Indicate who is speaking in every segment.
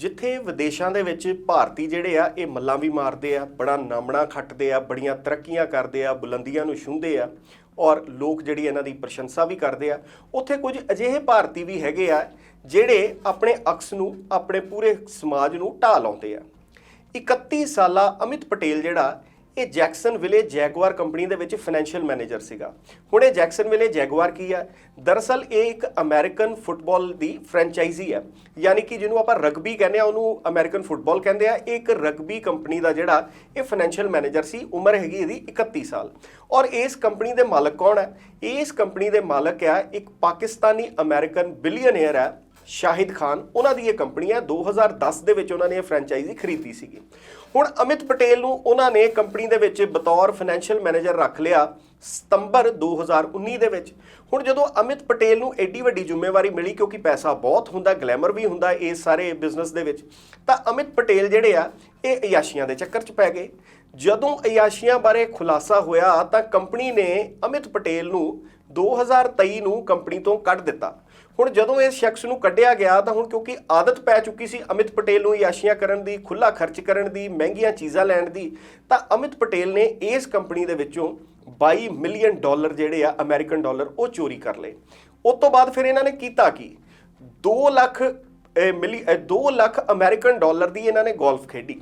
Speaker 1: ਜਿੱਥੇ ਵਿਦੇਸ਼ਾਂ ਦੇ ਵਿੱਚ ਭਾਰਤੀ ਜਿਹੜੇ ਆ, ਇਹ ਮੱਲਾਂ ਵੀ ਮਾਰਦੇ ਆ, ਬੜਾ ਨਾਮਣਾ ਖੱਟਦੇ ਆ, ਬੜੀਆਂ ਤਰੱਕੀਆਂ ਕਰਦੇ ਆ, ਬੁਲੰਦੀਆਂ ਨੂੰ ਛੂੰਹਦੇ ਆ ਔਰ ਲੋਕ ਜਿਹੜੀ ਇਹਨਾਂ ਦੀ ਪ੍ਰਸ਼ੰਸਾ ਵੀ ਕਰਦੇ ਆ। ਉੱਥੇ ਕੁਝ ਅਜਿਹੇ ਭਾਰਤੀ ਵੀ ਹੈਗੇ ਆ, ਜਿਹੜੇ ਆਪਣੇ ਅਕਸ ਨੂੰ, ਆਪਣੇ ਪੂਰੇ ਸਮਾਜ ਨੂੰ ਢਾਹ ਲਾਉਂਦੇ ਆ। 31 ਸਾਲਾ ਅਮਿਤ ਪਟੇਲ ਜਿਹੜਾ ਇਹ ਜੈਕਸਨ ਵਿਲੇ ਜੈਗਵਾਰ ਕੰਪਨੀ ਦੇ ਵਿੱਚ ਫਾਈਨੈਂਸ਼ੀਅਲ ਮੈਨੇਜਰ ਸੀਗਾ। ਹੁਣ ਇਹ ਜੈਕਸਨ ਵਿਲੇ ਜੈਗਵਾਰ ਕੀ ਹੈ? ਦਰਅਸਲ ਇਹ ਇੱਕ ਅਮਰੀਕਨ ਫੁੱਟਬਾਲ ਦੀ ਫਰੈਂਚਾਈਜ਼ੀ ਹੈ। ਯਾਨੀ ਕਿ ਜਿਹਨੂੰ ਆਪਾਂ ਰਗਬੀ ਕਹਿੰਦੇ ਆ ਉਹਨੂੰ ਅਮਰੀਕਨ ਫੁੱਟਬਾਲ ਕਹਿੰਦੇ ਆ। ਇਹ ਇੱਕ ਰਗਬੀ ਕੰਪਨੀ ਦਾ ਜਿਹੜਾ ਇਹ ਫਾਈਨੈਂਸ਼ੀਅਲ ਮੈਨੇਜਰ ਸੀ, ਉਮਰ ਹੈਗੀ ਇਹਦੀ 31 ਸਾਲ। ਔਰ ਇਸ ਕੰਪਨੀ ਦੇ ਮਾਲਕ ਕੌਣ ਹੈ? ਇਸ ਕੰਪਨੀ ਦੇ ਮਾਲਕ ਹੈ ਇੱਕ ਪਾਕਿਸਤਾਨੀ ਅਮਰੀਕਨ ਬਿਲੀਅਨੇਅਰ ਹੈ। ਸ਼ਾਹਿਦ ਖਾਨ, ਉਹਨਾਂ ਦੀ ਇਹ ਕੰਪਨੀ ਹੈ 2010 ਦੇ ਵਿੱਚ ਉਹਨਾਂ ਨੇ ਇਹ ਫਰੈਂਚਾਈਜ਼ੀ ਖਰੀਦੀ ਸੀਗੀ। ਹੁਣ ਅਮਿਤ ਪਟੇਲ ਨੂੰ ਉਹਨਾਂ ਨੇ ਕੰਪਨੀ ਦੇ ਵਿੱਚ ਬਤੌਰ ਫਾਈਨੈਂਸ਼ੀਅਲ ਮੈਨੇਜਰ ਰੱਖ ਲਿਆ ਸਤੰਬਰ 2019 ਦੇ ਵਿੱਚ। ਹੁਣ ਜਦੋਂ ਅਮਿਤ ਪਟੇਲ ਨੂੰ ਐਡੀ ਵੱਡੀ ਜ਼ਿੰਮੇਵਾਰੀ ਮਿਲੀ ਕਿਉਂਕਿ ਪੈਸਾ ਬਹੁਤ ਹੁੰਦਾ ਗਲੈਮਰ ਵੀ ਹੁੰਦਾ ਇਸ ਸਾਰੇ ਬਿਜ਼ਨਸ ਦੇ ਵਿੱਚ, ਤਾਂ ਅਮਿਤ ਪਟੇਲ ਜਿਹੜੇ ਆ, ਇਹ ਅਯਾਸ਼ੀਆਂ ਦੇ ਚੱਕਰ 'ਚ ਪੈ ਗਏ। ਜਦੋਂ ਅਯਾਸ਼ੀਆਂ ਬਾਰੇ ਖੁਲਾਸਾ ਹੋਇਆ ਤਾਂ ਕੰਪਨੀ ਨੇ ਅਮਿਤ ਪਟੇਲ ਨੂੰ 2023 ਨੂੰ ਕੰਪਨੀ ਤੋਂ ਕੱਢ ਦਿੱਤਾ। ਹੁਣ ਜਦੋਂ ਇਸ ਸ਼ਖਸ ਨੂੰ ਕੱਢਿਆ ਗਿਆ ਤਾਂ ਹੁਣ ਕਿਉਂਕਿ ਆਦਤ ਪੈ ਚੁੱਕੀ ਸੀ ਅਮਿਤ ਪਟੇਲ ਨੂੰ ਯਾਸ਼ੀਆਂ ਕਰਨ ਦੀ ਖੁੱਲਾ ਖਰਚ ਕਰਨ ਦੀ ਮਹਿੰਗੀਆਂ ਚੀਜ਼ਾਂ ਲੈਣ ਦੀ ਤਾਂ ਅਮਿਤ ਪਟੇਲ ਨੇ ਇਸ ਕੰਪਨੀ ਦੇ ਵਿੱਚੋਂ 22 ਮਿਲੀਅਨ ਡਾਲਰ ਜਿਹੜੇ ਆ ਅਮਰੀਕਨ ਡਾਲਰ ਉਹ ਚੋਰੀ ਕਰ ਲਏ। ਉਸ ਤੋਂ ਬਾਅਦ ਫਿਰ ਇਹਨਾਂ ਨੇ ਕੀਤਾ ਕੀ? 2 ਲੱਖ ਮਿਲੀ 2 ਲੱਖ ਅਮਰੀਕਨ ਡਾਲਰ ਦੀ ਇਹਨਾਂ ਨੇ ਗੋਲਫ ਖੇਡੀ।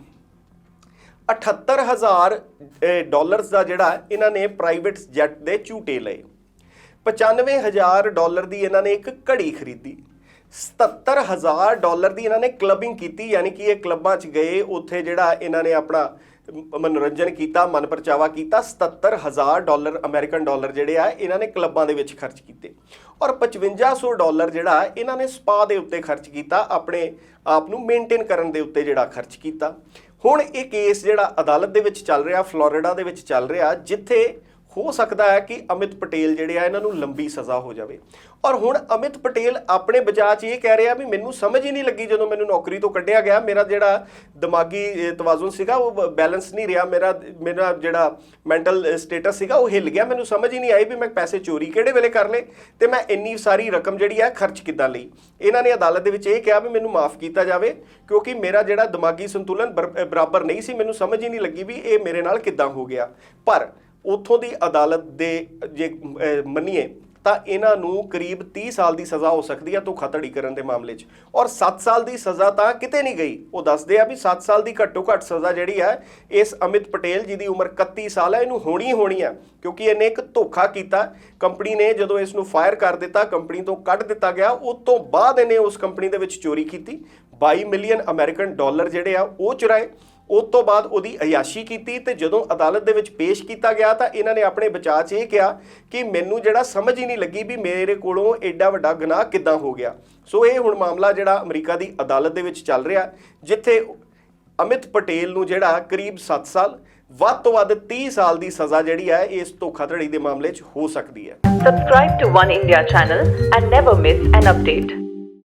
Speaker 1: 78000 ਅਹ, ਡਾਲਰਸ ਦਾ ਜਿਹੜਾ ਇਹਨਾਂ ਨੇ ਪ੍ਰਾਈਵੇਟ ਜੈਟ ਦੇ ਝੂਟੇ ਲਏ। 95000 ਡਾਲਰ ਦੀ ਇਹਨਾਂ ਨੇ ਇੱਕ ਘੜੀ ਖਰੀਦੀ। 77000 ਡਾਲਰ ਦੀ ਇਹਨਾਂ ਨੇ ਕਲੱਬਿੰਗ ਕੀਤੀ, ਯਾਨੀ ਕਿ ਇਹ ਕਲੱਬਾਂ 'ਚ ਗਏ, ਉੱਥੇ ਜਿਹੜਾ ਇਹਨਾਂ ਨੇ ਆਪਣਾ ਮਨੋਰੰਜਨ ਕੀਤਾ ਮਨਪਰਚਾਵਾ ਕੀਤਾ। 77000 ਡਾਲਰ, ਅਮਰੀਕਨ ਡਾਲਰ ਜਿਹੜੇ ਆ, ਇਹਨਾਂ ਨੇ ਕਲੱਬਾਂ ਦੇ ਵਿੱਚ ਖਰਚ ਕੀਤੇ। ਔਰ 5500 ਡਾਲਰ ਜਿਹੜਾ, ਇਹਨਾਂ ਨੇ ਸਪਾ ਦੇ ਉੱਤੇ ਖਰਚ ਕੀਤਾ, ਆਪਣੇ ਆਪ ਨੂੰ ਮੇਨਟੇਨ ਕਰਨ ਦੇ ਉੱਤੇ ਜਿਹੜਾ ਖਰਚ ਕੀਤਾ। ਹੁਣ ਇਹ ਕੇਸ ਜਿਹੜਾ ਅਦਾਲਤ ਦੇ ਵਿੱਚ ਚੱਲ ਰਿਹਾ, ਫਲੋਰੀਡਾ ਦੇ ਵਿੱਚ ਚੱਲ ਰਿਹਾ, ਜਿੱਥੇ ਹੋ ਸਕਦਾ ਹੈ ਕਿ ਅਮਿਤ ਪਟੇਲ ਜਿਹੜੇ ਆ, ਇਹਨਾਂ ਨੂੰ ਲੰਬੀ ਸਜ਼ਾ ਹੋ ਜਾਵੇ। ਔਰ ਹੁਣ ਅਮਿਤ ਪਟੇਲ ਆਪਣੇ ਬਚਾਅ 'ਚ ਇਹ ਕਹਿ ਰਿਹਾ ਵੀ ਮੈਨੂੰ ਸਮਝ ਹੀ ਨਹੀਂ ਲੱਗੀ ਜਦੋਂ ਮੈਨੂੰ ਨੌਕਰੀ ਤੋਂ ਕੱਢਿਆ ਗਿਆ। ਮੇਰਾ ਜਿਹੜਾ ਦਿਮਾਗੀ ਤਵਾਜ਼ੁਨ ਸੀਗਾ, ਉਹ ਬੈਲੈਂਸ ਨਹੀਂ ਰਿਹਾ। ਮੇਰਾ ਮੇਰਾ ਜਿਹੜਾ ਮੈਂਟਲ ਸਟੇਟਸ ਸੀਗਾ, ਉਹ ਹਿੱਲ ਗਿਆ। ਮੈਨੂੰ ਸਮਝ ਹੀ ਨਹੀਂ ਆਈ ਵੀ ਮੈਂ ਪੈਸੇ ਚੋਰੀ ਕਿਹੜੇ ਵੇਲੇ ਕਰ ਲਏ ਤੇ ਮੈਂ ਇੰਨੀ ਸਾਰੀ ਰਕਮ ਜਿਹੜੀ ਹੈ ਖਰਚ ਕਿੱਦਾਂ ਲਈ। ਇਹਨਾਂ ਨੇ ਅਦਾਲਤ ਦੇ ਵਿੱਚ ਇਹ ਕਿਹਾ ਵੀ ਮੈਨੂੰ ਮਾਫ ਕੀਤਾ ਜਾਵੇ, ਕਿਉਂਕਿ ਮੇਰਾ ਜਿਹੜਾ ਦਿਮਾਗੀ ਸੰਤੁਲਨ ਬਰ- ਬਰਾਬਰ ਨਹੀਂ ਸੀ। ਮੈਨੂੰ ਸਮਝ ਹੀ ਨਹੀਂ ਲੱਗੀ ਵੀ ਇਹ ਮੇਰੇ ਨਾਲ ਕਿੱਦਾਂ ਹੋ ਗਿਆ। ਪਰ ਉੱਥੋਂ ਦੀ ਅਦਾਲਤ ਦੇ ਜੇ ਮੰਨੀਏ, ਤਾਂ ਇਹਨਾਂ ਨੂੰ ਕਰੀਬ 30 ਸਾਲ ਦੀ ਸਜ਼ਾ ਹੋ ਸਕਦੀ ਹੈ ਧੋਖਾਧੜੀ ਕਰਨ ਦੇ ਮਾਮਲੇ 'ਚ। ਔਰ 7 ਸਾਲ ਦੀ ਸਜ਼ਾ ਤਾਂ ਕਿਤੇ ਨਹੀਂ ਗਈ। ਉਹ ਦੱਸਦੇ ਆ ਵੀ 7 ਸਾਲ ਦੀ ਘੱਟੋ ਘੱਟ ਸਜ਼ਾ ਜਿਹੜੀ ਹੈ, ਇਸ ਅਮਿਤ ਪਟੇਲ ਜੀ ਦੀ ਉਮਰ 31 ਸਾਲ ਹੈ, ਇਹਨੂੰ ਹੋਣੀ ਹੋਣੀ ਹੈ, ਕਿਉਂਕਿ ਇਹਨੇ ਇੱਕ ਧੋਖਾ ਕੀਤਾ। ਕੰਪਨੀ ਨੇ ਜਦੋਂ ਇਸ ਨੂੰ ਫਾਇਰ ਕਰ ਦਿੱਤਾ, ਕੰਪਨੀ ਤੋਂ ਕੱਢ ਦਿੱਤਾ ਗਿਆ, ਉਸ ਤੋਂ ਬਾਅਦ ਇਹਨੇ ਉਸ ਕੰਪਨੀ ਦੇ ਵਿੱਚ ਚੋਰੀ ਕੀਤੀ। 22 ਮਿਲੀਅਨ ਅਮਰੀਕਨ ਡਾਲਰ ਜਿਹੜੇ ਆ, ਉਹ ਚੁਰਾਏ। ਉਸ ਤੋਂ ਬਾਅਦ ਉਹਦੀ ਅਯਾਸ਼ੀ ਕੀਤੀ ਤੇ ਜਦੋਂ ਅਦਾਲਤ ਦੇ ਵਿੱਚ ਪੇਸ਼ ਕੀਤਾ ਗਿਆ ਤਾਂ ਇਹਨਾਂ ਨੇ ਆਪਣੇ ਬਚਾਅ 'ਚ ਇਹ ਕਿਹਾ ਕਿ ਮੈਨੂੰ ਜਿਹੜਾ ਸਮਝ ਹੀ ਨਹੀਂ ਲੱਗੀ ਵੀ ਮੇਰੇ ਕੋਲੋਂ ਐਡਾ ਵੱਡਾ ਗੁਨਾਹ ਕਿੱਦਾਂ ਹੋ ਗਿਆ ਸੋ ਇਹ ਹੁਣ ਮਾਮਲਾ ਜਿਹੜਾ ਅਮਰੀਕਾ ਦੀ ਅਦਾਲਤ ਦੇ ਵਿੱਚ ਚੱਲ ਰਿਹਾ, ਜਿੱਥੇ ਅਮਿਤ ਪਟੇਲ ਨੂੰ ਜਿਹੜਾ ਕਰੀਬ 7 ਸਾਲ, ਵੱਧ ਤੋਂ ਵੱਧ 30 ਸਾਲ ਦੀ ਸਜ਼ਾ ਜਿਹੜੀ ਹੈ ਇਸ ਧੋਖਾਧੜੀ ਦੇ ਮਾਮਲੇ 'ਚ ਹੋ ਸਕਦੀ ਹੈ
Speaker 2: Subscribe to One India channel and never miss an update.